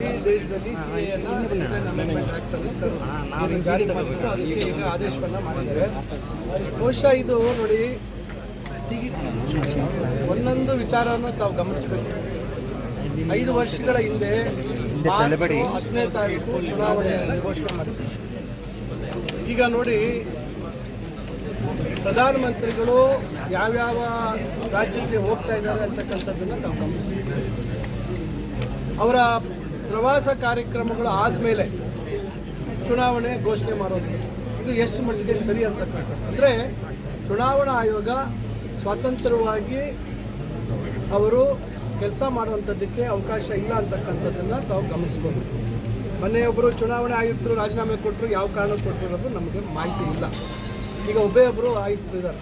ದೇಶದಲ್ಲಿ ಜಾರಿ ಮಾಡಿದ್ರು ಅದಕ್ಕೆ ಈಗ ಆದೇಶವನ್ನ ಮಾಡಿದ್ದಾರೆ. ಬಹುಶಃ ಇದು ನೋಡಿ ಒಂದೊಂದು ವಿಚಾರವನ್ನು ತಾವು ಗಮನಿಸಬೇಕು. ಐದು ವರ್ಷಗಳ ಹಿಂದೆ ಹತ್ತನೇ ತಾರೀಕು ಚುನಾವಣೆ ಘೋಷಣೆ ಮಾಡಿದ್ರು. ಈಗ ನೋಡಿ ಪ್ರಧಾನಮಂತ್ರಿಗಳು ಯಾವ್ಯಾವ ರಾಜ್ಯಕ್ಕೆ ಹೋಗ್ತಾ ಇದ್ದಾರೆ ಅಂತಕ್ಕಂಥದ್ದನ್ನು ತಾವು ಗಮನಿಸಿದ್ದೀವಿ ಅವರ ಪ್ರವಾಸ ಕಾರ್ಯಕ್ರಮಗಳು ಆದಮೇಲೆ ಚುನಾವಣೆ ಘೋಷಣೆ ಮಾಡೋದು. ಇದು ಎಷ್ಟು ಮಟ್ಟಿಗೆ ಸರಿ ಅಂತಕ್ಕಂಥದ್ದು ಅಂದರೆ ಚುನಾವಣಾ ಆಯೋಗ ಸ್ವತಂತ್ರವಾಗಿ ಅವರು ಕೆಲಸ ಮಾಡುವಂಥದ್ದಕ್ಕೆ ಅವಕಾಶ ಇಲ್ಲ ಅಂತಕ್ಕಂಥದ್ದನ್ನು ತಾವು ಗಮನಿಸ್ಬೋದು. ಮೊನ್ನೆ ಒಬ್ಬರು ಚುನಾವಣೆ ಆಯುಕ್ತರು ರಾಜೀನಾಮೆ ಕೊಟ್ಟರು ಯಾವ ಕಾರಣ ಕೊಟ್ಟಿರೋದು ನಮಗೆ ಮಾಹಿತಿ ಇಲ್ಲ. ಈಗ ಒಬ್ಬೇ ಒಬ್ಬರು ಆಯುಕ್ತರು ಇದ್ದಾರೆ.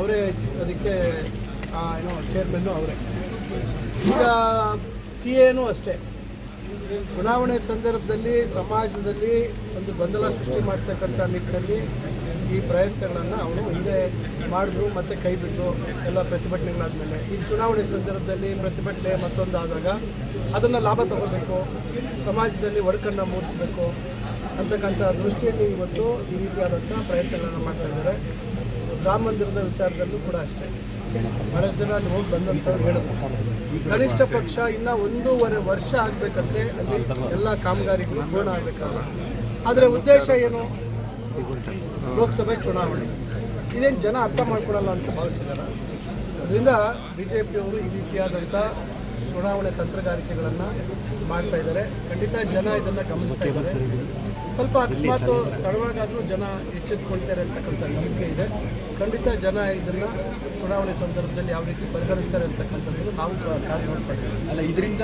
ಅವರೇ ಅದಕ್ಕೆ ಏನೋ ಚೇರ್ಮನ್ನು ಅವರೇ. ಈಗ ಸಿ ಎನೂ ಅಷ್ಟೇ. ಚುನಾವಣೆ ಸಂದರ್ಭದಲ್ಲಿ ಸಮಾಜದಲ್ಲಿ ಒಂದು ಗೊಂದಲ ಸೃಷ್ಟಿ ಮಾಡ್ತಕ್ಕಂಥ ನಿಟ್ಟಿನಲ್ಲಿ ಈ ಪ್ರಯತ್ನಗಳನ್ನು ಅವರು ಹಿಂದೆ ಮಾಡಿದ್ರು ಮತ್ತು ಕೈ ಬಿಟ್ಟರು ಎಲ್ಲ ಪ್ರತಿಭಟನೆಗಳಾದಮೇಲೆ. ಈ ಚುನಾವಣೆ ಸಂದರ್ಭದಲ್ಲಿ ಪ್ರತಿಭಟನೆ ಮತ್ತೊಂದು ಆದಾಗ ಅದನ್ನು ಲಾಭ ತಗೋಬೇಕು, ಸಮಾಜದಲ್ಲಿ ಒಡಕನ್ನು ಮೂಡಿಸಬೇಕು ಅಂತಕ್ಕಂಥ ದೃಷ್ಟಿಯಲ್ಲಿ ಇವತ್ತು ಈ ರೀತಿಯಾದಂಥ ಪ್ರಯತ್ನಗಳನ್ನು ಮಾಡ್ತಾ ಇದ್ದಾರೆ. ರಾಮ ಮಂದಿರದ ವಿಚಾರದಲ್ಲೂ ಕೂಡ ಅಷ್ಟೇ. ಬಹಳಷ್ಟು ಜನ ಅಲ್ಲಿ ಹೋಗಿ ಬಂದಂಥವ್ರು ಹೇಳಿದ್ರು. ಕನಿಷ್ಠ ಪಕ್ಷ ಇನ್ನ ಒಂದೂವರೆ ವರ್ಷ ಆಗ್ಬೇಕಂತೆ ಅಲ್ಲಿ ಎಲ್ಲ ಕಾಮಗಾರಿಗಳು ಪೂರ್ಣ ಆಗ್ಬೇಕಲ್ಲ. ಆದರೆ ಉದ್ದೇಶ ಏನು? ಲೋಕಸಭೆ ಚುನಾವಣೆ. ಇದೇನು ಜನ ಅರ್ಥ ಮಾಡ್ಕೊಡಲ್ಲ ಅಂತ ಭಾವಿಸಿದಾರ. ಅದರಿಂದ ಬಿ ಜೆ ಪಿಯವರು ಈ ರೀತಿಯಾದಂಥ ಚುನಾವಣೆ ತಂತ್ರಗಾರಿಕೆಗಳನ್ನು ಮಾಡ್ತಾ ಇದ್ದಾರೆ ಖಂಡಿತ ಜನ ಇದನ್ನು ಗಮನಿಸ್ತಾ ಇದ್ದಾರೆ ಸ್ವಲ್ಪ ಅಕಸ್ಮಾತ್ ತಡವಾಗಾದರೂ ಜನ ಎಚ್ಚೆತ್ಕೊಳ್ತಾರೆ ಅಂತಕ್ಕಂಥ ನಂಬಿಕೆ ಇದೆ. ಖಂಡಿತ ಜನ ಇದನ್ನು ಚುನಾವಣೆ ಸಂದರ್ಭದಲ್ಲಿ ಯಾವ ರೀತಿ ಪರಿಗಣಿಸ್ತಾರೆ ಅಂತಕ್ಕಂಥದ್ದು ನಾವು ಇದ್ದೀವಿ ಅಲ್ಲ ಇದರಿಂದ